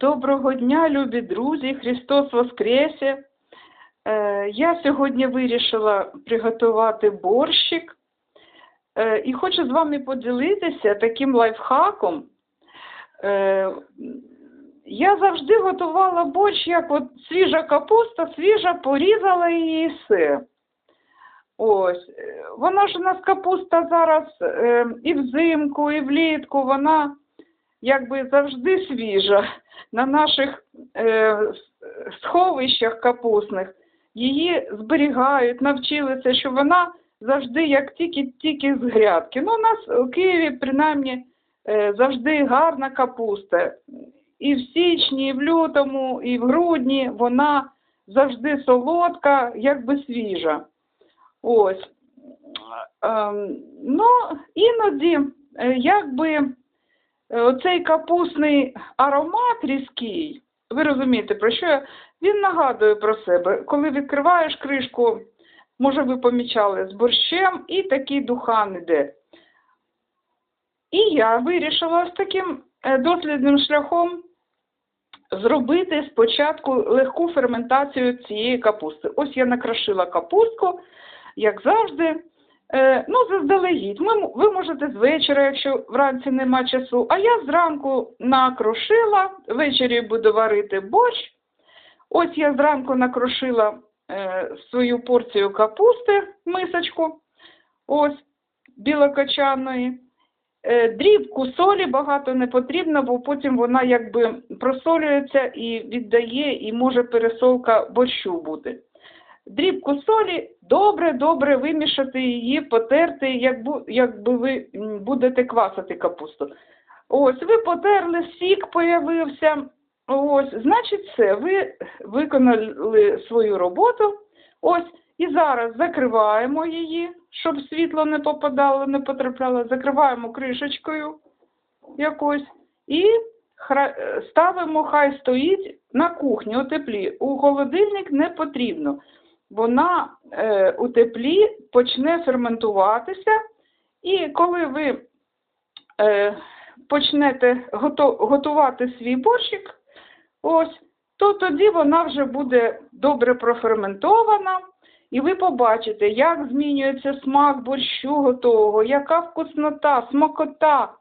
Доброго дня, любі друзі! Христос Воскресе! Е, Я сьогодні вирішила приготувати борщик Е, і хочу з вами поділитися таким лайфхаком. Е, Я завжди готувала борщ, як от свіжа капуста, свіжа, порізала її і все. Ось, вона ж у нас капуста зараз і взимку, і влітку, вона якби завжди свіжа. На наших е, сховищах капусних її зберігають, навчилися, що вона завжди як тільки-тільки з грядки. Ну, у нас у Києві принаймні е, завжди гарна капуста. І в січні, і в лютому, і в грудні вона завжди солодка, якби свіжа. Ось. Ем, ну, іноді, е, якби оцей капусний аромат різкий, ви розумієте, про що я? Він нагадує про себе. Коли відкриваєш кришку, може ви помічали, з борщем і такий духан іде. І я вирішила ось таким е, дослідним шляхом зробити спочатку легку ферментацію цієї капусти. Ось я накрошила капустку, як завжди. Е, ну, заздалегідь. Ви можете з вечора, якщо вранці нема часу, а я зранку накрошила, ввечері буду варити борщ. Ось я зранку накрошила е, свою порцію капусти, мисочку, ось, білокочаної. Е, дрібку солі багато не потрібно, бо потім вона якби просолюється і віддає, і може пересолка борщу бути. Дрібку солі добре-добре вимішати її, потерти, якби ви будете квасити капусту. Ось, ви потерли, сік появився. Ось, значить, все, ви виконали свою роботу. Ось, і зараз закриваємо її, щоб світло не попадало, не потрапляло. Закриваємо кришечкою якось і ставимо, хай стоїть на кухні у теплі. У холодильник не потрібно. Вона е, у теплі почне ферментуватися, і коли ви е, почнете готувати свій борщик, ось, то тоді вона вже буде добре проферментована, і ви побачите, як змінюється смак борщу готового, яка вкуснота, смакота.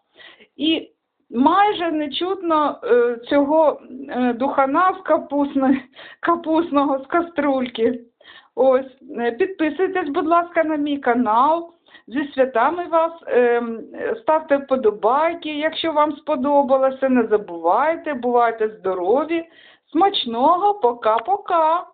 І майже не чутно е, цього е, духана з капусної, капусного з каструльки. Ось, е, підписуйтесь, будь ласка, на мій канал. Зі святами вас ем, ставте вподобайки, якщо вам сподобалося. Не забувайте, бувайте здорові. Смачного, пока-пока.